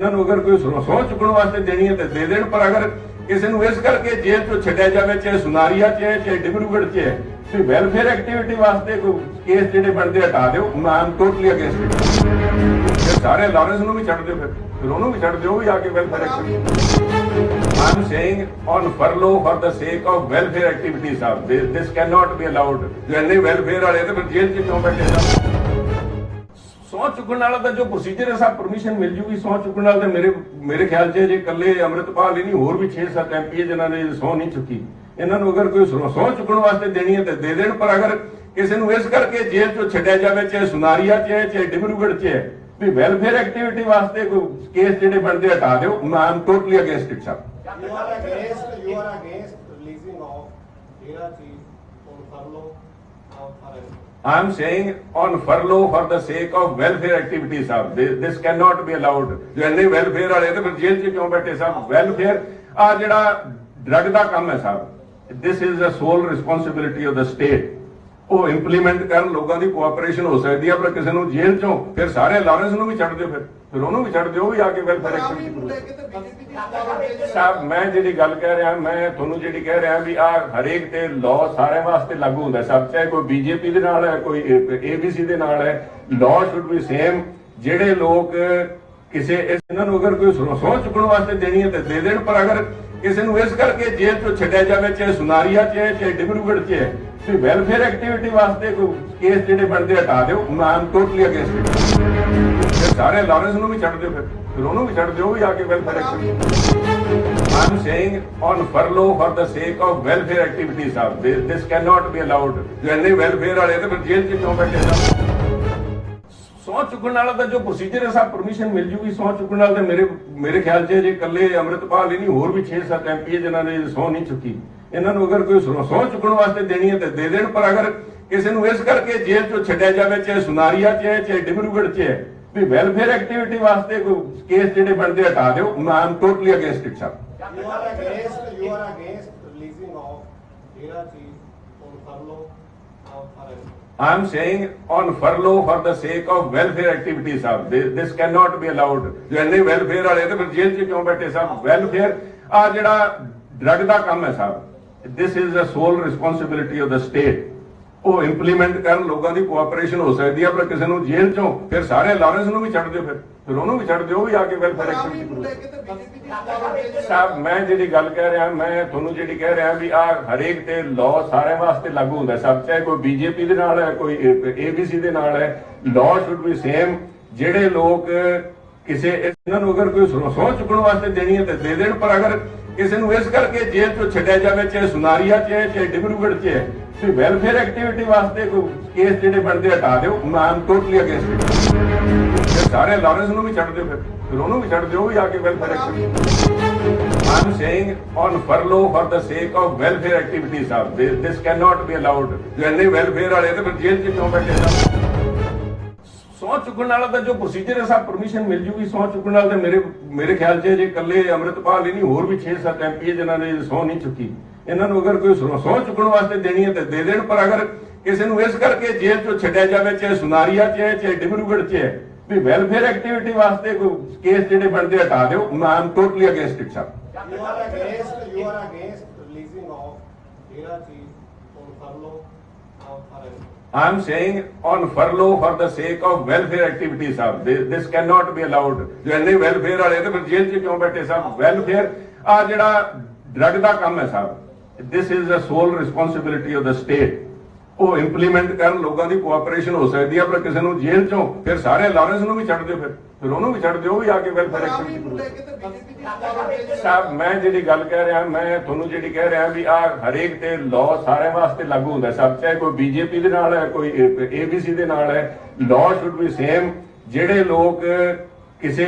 ਇਹਨਾਂ ਨੂੰ ਅਗਰ ਕੋਈ ਸਹੁੰ ਚੁੱਕਣ ਵਾਸਤੇ ਦੇਣੀ ਹੈ ਤੇ ਦੇ ਦੇਣ, ਪਰ ਅਗਰ ਕਿਸੇ ਨੂੰ ਇਸ ਕਰਕੇ ਜੇਲ੍ਹ ਤੋਂ ਛੱਡਿਆ ਜਾਵੇ, ਚਾਹੇ ਸੁਨਾਰੀਆ ਚ ਹੈ, ਚਾਹੇ ਡਿਬਰੂਗੜ੍ਹ ਚ ਹੈ ਤੇ ਵੈਲਫੇਅਰ ਐਕਟੀਵਿਟੀ ਵਾਸਤੇ ਕੋਈ ਕੇਸ ਜਿਹੜੇ ਬਣਦੇ ਹਟਾ ਦਿਓ ਮੈਂ ਆਮ ਟੋਟਲੀ ਅਗੇਂਸਟ ਇਟ ਸਾਰੇ ਲਾਰੈਂਸ ਨੂੰ ਵੀ ਛੱਡ ਦਿਓ, ਫਿਰ ਫਿਰ ਉਹਨੂੰ ਵੀ ਛੱਡ ਦਿਓ ਵੀ ਆ ਕੇ welfare activity I saying on furlough for the sake of welfare activities of this can not be allowed ਜੋ ਇੰਨੇ ਵੈਲਫੇਅਰ ਵਾਲੇ, ਤੇ ਫਿਰ ਜੇਲ੍ਹ 'ਚ ਕਿਉਂ ਬੈਠੇ ਸਨ ਸਹੁੰ ਚੁੱਕਣ ਵਾਲਾ ਤਾਂ ਜੋ ਪ੍ਰੋਸੀਜਰ ਹੈ ਸਭ ਪਰਮਿਸ਼ਨ ਮਿਲ ਜੂਗੀ। ਸਹੁੰ ਚੁੱਕਣ ਨਾਲ ਤਾਂ ਮੇਰੇ ਮੇਰੇ ਖਿਆਲ 'ਚ ਜੇ ਇਕੱਲੇ ਅੰਮ੍ਰਿਤਪਾਲ ਹੀ ਨਹੀਂ ਹੋਰ ਵੀ 6-7 ਐਮਪੀ ਜਿਨ੍ਹਾਂ ਨੇ ਸਹੁੰ ਨਹੀਂ ਚੁੱਕੀ। ਇਹਨਾਂ ਨੂੰ ਅਗਰ ਕੋਈ ਸਹੁੰ ਚੁੱਕਣ ਵਾਸਤੇ ਦੇਣੀ ਹੈ ਤੇ ਦੇ ਦੇਣ ਪਰ ਅਗਰ ਕਿਸੇ ਨੂੰ ਇਸ ਕਰਕੇ ਜੇਲ੍ਹ 'ਚੋਂ ਛੱਡਿਆ ਜਾਵੇ ਚਾਹੇ ਸੁਨਾਰੀਆ 'ਚ ਹੈ ਚਾਹੇ ਡਿਬਰੂਗੜ੍ਹ 'ਚ ਹੈ ਵੀ ਵੈਲਫੇਅਰ ਐਕਟੀਵਿਟੀ ਵਾਸਤੇ ਕੋਈ ਕੇਸ ਜਿਹੜੇ ਬਣਦੇ ਹਟਾ ਦਿਓ ਮੈਂ am totally against it sir You are against, you are against releasing of Hira chief on furlough of. I am saying on furlough for the sake of welfare activities sir. This, this cannot be allowed. ਜੋ ਇੰਨੇ welfare ਵਾਲੇ ਤੇ ਫਿਰ ਜੇਲ੍ਹ 'ਚ ਕਿਉਂ ਬੈਠੇ ਸਭ welfare ਆ ਜਿਹੜਾ ਡਰਗ ਦਾ ਕੰਮ ਹੈ sir this is the sole responsibility of the state ਉਹ ਇੰਪਲੀਮੈਂਟ ਕਰਨ ਲੋਕਾਂ ਦੀ ਕੋਆਪਰੇਸ਼ਨ ਹੋ ਸਕਦੀ ਹੈ ਪਰ ਕਿਸੇ ਨੂੰ ਜੇਲ੍ਹ 'ਚੋਂ ਫਿਰ ਸਾਰੇ ਲਾਰੈਂਸ ਨੂੰ ਵੀ ਛੱਡ ਦਿਓ ਫਿਰ। ਫਿਰ ਉਹਨੂੰ ਵੀ ਛੱਡ ਦਿਓ ਵੀ ਆ ਕੇ ਵੈਲਫੇਅਰ ਐਕਟੀਵਿਟੀ ਸਾਹਿਬ ਮੈਂ ਜਿਹੜੀ ਗੱਲ ਕਹਿ ਰਿਹਾ ਮੈਂ ਤੁਹਾਨੂੰ ਜਿਹੜੀ ਕਹਿ ਰਿਹਾ ਵੀ ਆ ਹਰੇਕ ਤੇ ਲਾਅ ਸਾਰਿਆਂ ਵਾਸਤੇ ਲਾਗੂ ਹੁੰਦਾ ਸਭ ਚਾਹੇ ਕੋਈ ਬੀਜੇਪੀ ਦੇ ਨਾਲ ਹੈ ਕੋਈ ਏਬੀਸੀ ਦੇ ਨਾਲ ਹੈ ਲਾਅ ਸ਼ੁੱਡ ਬੀ ਸੇਮ ਜਿਹੜੇ ਲੋਕ ਕਿਸੇ ਇਹਨਾਂ ਨੂੰ ਅਗਰ ਕੋਈ ਸਹੁੰ ਚੁੱਕਣ ਵਾਸਤੇ ਦੇਣੀ ਹੈ ਤੇ ਦੇ ਦੇਣ ਪਰ ਅਗਰ ਕਿਸੇ ਨੂੰ ਇਸ ਕਰਕੇ ਜੇਲ੍ਹ ਤੋਂ ਛੱਡਿਆ ਜਾਵੇ ਚਾਹੇ ਸੁਨਾਰੀਆ ਚਾਹੇ ਡਿਬਰੂਗੜ੍ਹ ਚ ਹੈ ਤੇ ਵੈਲਫੇਅਰ ਐਕਟੀਵਿਟੀ ਵਾਸਤੇ ਕੋਈ ਕੇਸ ਜਿਹੜੇ ਬਣਦੇ ਹਟਾ ਦਿਓ। ਮੈਂ ਆਮ ਟੋਟਲੀ ਅਗੇਂਸਟ ਇਟ ਸਾਰੇ ਲਾਰੈਂਸ ਨੂੰ ਵੀ ਛੱਡ ਦਿਓ, ਫਿਰ ਫਿਰ ਉਹਨੂੰ ਵੀ ਛੱਡ ਦਿਓ ਵੀ ਆ ਕੇ welfare activity I saying on furlough for the sake of welfare activities of this can not be allowed ਜੋ ਇੰਨੇ ਵੈਲਫੇਅਰ ਵਾਲੇ ਤੇ ਫਿਰ ਜੇਲ੍ਹ 'ਚ ਕਿਉਂ ਬੈਠੇ ਸਨ ਸਹੁੰ ਚੁੱਕਣ ਵਾਲਾ ਤਾਂ ਜੋ ਪ੍ਰੋਸੀਜਰ ਹੈ ਸਭ ਪਰਮਿਸ਼ਨ ਮਿਲ ਜੂਗੀ ਸਹੁੰ ਚੁੱਕਣ ਨਾਲ ਤਾਂ ਮੇਰੇ ਮੇਰੇ ਖਿਆਲ 'ਚ ਜੇ ਇਕੱਲੇ ਅੰਮ੍ਰਿਤਪਾਲ ਹੀ ਨਹੀਂ, ਹੋਰ ਵੀ 6-7 ਐਮਪੀ ਜਿਨ੍ਹਾਂ ਨੇ ਸਹੁੰ ਨਹੀਂ ਚੁੱਕੀ। ਇਹਨਾਂ ਨੂੰ ਅਗਰ ਕੋਈ ਸਹੁੰ ਚੁੱਕਣ ਵਾਸਤੇ ਦੇਣੀ ਹੈ ਤੇ ਦੇ ਦੇਣ ਪਰ ਅਗਰ ਕਿਸੇ ਨੂੰ ਇਸ ਕਰਕੇ ਜੇਲ੍ਹ 'ਚੋਂ ਛੱਡਿਆ ਜਾਵੇ ਚਾਹੇ ਸੁਨਾਰੀਆ 'ਚ ਹੈ ਚਾਹੇ ਡਿਬਰੂਗੜ੍ਹ 'ਚ ਹੈ ਵੀ ਵੈਲਫੇਅਰ ਐਕਟੀਵਿਟੀ ਵਾਸਤੇ ਕੋਈ ਕੇਸ ਜਿਹੜੇ ਬਣਦੇ ਹਟਾ ਦਿਓ ਮੈਂ am totally against it sir on furlough of arrest. I am saying on furlough for the sake of welfare activities sir. This, this cannot be allowed. ਜੋ ਇੰਨੇ welfare ਵਾਲੇ ਤੇ ਫਿਰ ਜੇਲ੍ਹ 'ਚ ਕਿਉਂ ਬੈਠੇ ਸਭ welfare ਆ ਜਿਹੜਾ ਡਰਗ ਦਾ ਕੰਮ ਹੈ sir this is the sole responsibility of the state. ਉਹ ਇੰਪਲੀਮੈਂਟ ਕਰਨ ਲੋਕਾਂ ਦੀ ਕੋਆਪਰੇਸ਼ਨ ਹੋ ਸਕਦੀ ਹੈ ਪਰ ਕਿਸੇ ਨੂੰ ਜੇਲ੍ਹ 'ਚੋਂ ਫਿਰ ਸਾਰੇ ਲਾਰੈਂਸ ਨੂੰ ਵੀ ਛੱਡ ਦਿਓ ਫਿਰ। ਫਿਰ ਉਹਨੂੰ ਵੀ ਛੱਡ ਦਿਓ ਉਹ ਵੀ ਆ ਕੇ ਵੈਲਫੇਅਰ ਐਕਟੀਵਿਟੀ ਸਾਹਿਬ ਮੈਂ ਜਿਹੜੀ ਗੱਲ ਕਹਿ ਰਿਹਾ ਮੈਂ ਤੁਹਾਨੂੰ ਜਿਹੜੀ ਕਹਿ ਰਿਹਾ ਵੀ ਆ ਹਰੇਕ ਤੇ ਲਾਅ ਸਾਰਿਆਂ ਵਾਸਤੇ ਲਾਗੂ ਹੁੰਦਾ। ਸਭ ਚਾਹੇ ਕੋਈ ਬੀਜੇਪੀ ਦੇ ਨਾਲ ਹੈ ਕੋਈ ਏਬੀਸੀ ਦੇ ਨਾਲ ਹੈ ਲਾਅ ਸ਼ੁੱਡ ਬੀ ਸੇਮ ਜਿਹੜੇ ਲੋਕ ਕਿਸੇ ਇਹਨਾਂ ਨੂੰ ਅਗਰ ਕੋਈ ਸਹੁੰ ਚੁੱਕਣ ਵਾਸਤੇ ਦੇਣੀ ਹੈ ਤੇ ਦੇ ਦੇਣ ਪਰ ਅਗਰ ਕਿਸੇ ਨੂੰ ਇਸ ਕਰਕੇ ਜੇਲ੍ਹ ਤੋਂ ਛੱਡਿਆ ਜਾਵੇ, ਚਾਹੇ ਸੁਨਾਰੀਆ ਚ ਹੈ ਚਾਹੇ ਡਿਬਰੂਗੜ੍ਹ ਚ ਹੈ। ਤੇ ਵੈਲਫੇਅਰ ਐਕਟੀਵਿਟੀ ਵਾਸਤੇ ਕੋਈ ਕੇਸ ਜਿਹੜੇ ਬਣਦੇ ਹਟਾ ਦਿਓ। ਮੈਂ ਆਮ ਟੋਟਲੀ ਅਗੇਂਸਟ ਇਟ ਫਿਰ ਸਾਰੇ ਲਾਰੈਂਸ ਨੂੰ ਵੀ ਛੱਡ ਦਿਓ ਫਿਰ ਫਿਰ ਉਹਨੂੰ ਵੀ ਛੱਡ ਦਿਓ, ਉਹ ਵੀ ਆ ਕੇ welfare activity I saying on furlough for the sake of welfare activities of this can not be allowed ਜੋ ਇੰਨੇ ਵੈਲਫੇਅਰ ਵਾਲੇ, ਤੇ ਫਿਰ ਜੇਲ੍ਹ 'ਚ ਕਿਉਂ ਬੈਠੇ ਸਨ ਚੁੱਕਣ ਵਾਲਾ ਤਾਂ ਜੋ ਪ੍ਰੋਸੀਜਰ ਹੈ ਸਭ ਪਰਮਿਸ਼ਨ ਮਿਲ ਜੂਗੀ ਸਹੁੰ ਚੁੱਕਣ ਨਾਲ ਤਾਂ ਮੇਰੇ ਮੇਰੇ ਖਿਆਲ 'ਚ ਜੇ ਇਕੱਲੇ ਅੰਮ੍ਰਿਤਪਾਲ ਹੀ ਨਹੀਂ ਹੋਰ ਵੀ 6-7 ਐਮਪੀ ਜਿਨ੍ਹਾਂ ਨੇ ਸਹੁੰ ਨਹੀਂ ਚੁੱਕੀ ਇਹਨਾਂ ਨੂੰ ਅਗਰ ਕੋਈ ਸਹੁੰ ਚੁੱਕਣ ਵਾਸਤੇ ਦੇਣੀ ਹੈ ਤੇ ਦੇ ਦੇਣ ਪਰ ਅਗਰ ਕਿਸੇ ਨੂੰ ਇਸ ਕਰਕੇ ਜੇਲ੍ਹ 'ਚੋਂ ਛੱਡਿਆ ਜਾਵੇ ਚਾਹੇ ਸੁਨਾਰੀਆ 'ਚ ਹੈ ਚਾਹੇ ਡਿਬਰੂਗੜ੍ਹ 'ਚ ਹੈ ਵੀ ਵੈਲਫੇਅਰ ਐਕਟੀਵਿਟੀ ਵਾਸਤੇ ਕੋਈ ਕੇਸ ਜਿਹੜੇ ਬਣਦੇ ਹਟਾ ਦਿਓ ਮੈਂ am totally against it sir You are against, you are against releasing of Hira chief on furlough of arrest. I am saying on furlough for the sake of welfare activities sir. This, this cannot be allowed. ਜੋ ਇੰਨੇ welfare ਵਾਲੇ ਤੇ ਫਿਰ ਜੇਲ੍ਹ 'ਚ ਕਿਉਂ ਬੈਠੇ ਸਭ welfare ਆ ਜਿਹੜਾ ਡਰਗ ਦਾ ਕੰਮ ਹੈ sir this is the sole responsibility of the state ਉਹ ਇੰਪਲੀਮੈਂਟ ਕਰਨ ਲੋਕਾਂ ਦੀ ਕੋਆਪਰੇਸ਼ਨ ਹੋ ਸਕਦੀ ਹੈ ਪਰ ਕਿਸੇ ਨੂੰ ਜੇਲ੍ਹ 'ਚੋਂ ਫਿਰ ਸਾਰੇ ਲਾਰੈਂਸ ਨੂੰ ਵੀ ਛੱਡ ਦਿਓ ਫਿਰ। ਫਿਰ ਉਹਨੂੰ ਵੀ ਛੱਡ ਦਿਓ ਵੀ ਆ ਕੇ ਵੈਲਫੇਅਰ ਐਕਟੀਵਿਟੀ ਸਾਹਿਬ ਮੈਂ ਜਿਹੜੀ ਗੱਲ ਕਹਿ ਰਿਹਾ ਮੈਂ ਤੁਹਾਨੂੰ ਜਿਹੜੀ ਕਹਿ ਰਿਹਾ ਵੀ ਆ ਹਰੇਕ ਤੇ ਲਾਅ ਸਾਰਿਆਂ ਵਾਸਤੇ ਲਾਗੂ ਹੁੰਦਾ ਸਭ ਚਾਹੇ ਕੋਈ ਬੀਜੇਪੀ ਦੇ ਨਾਲ ਹੈ ਕੋਈ ਏਬੀਸੀ ਦੇ ਨਾਲ ਹੈ ਲਾਅ ਸ਼ੁੱਡ ਬੀ ਸੇਮ ਜਿਹੜੇ ਲੋਕ ਕਿਸੇ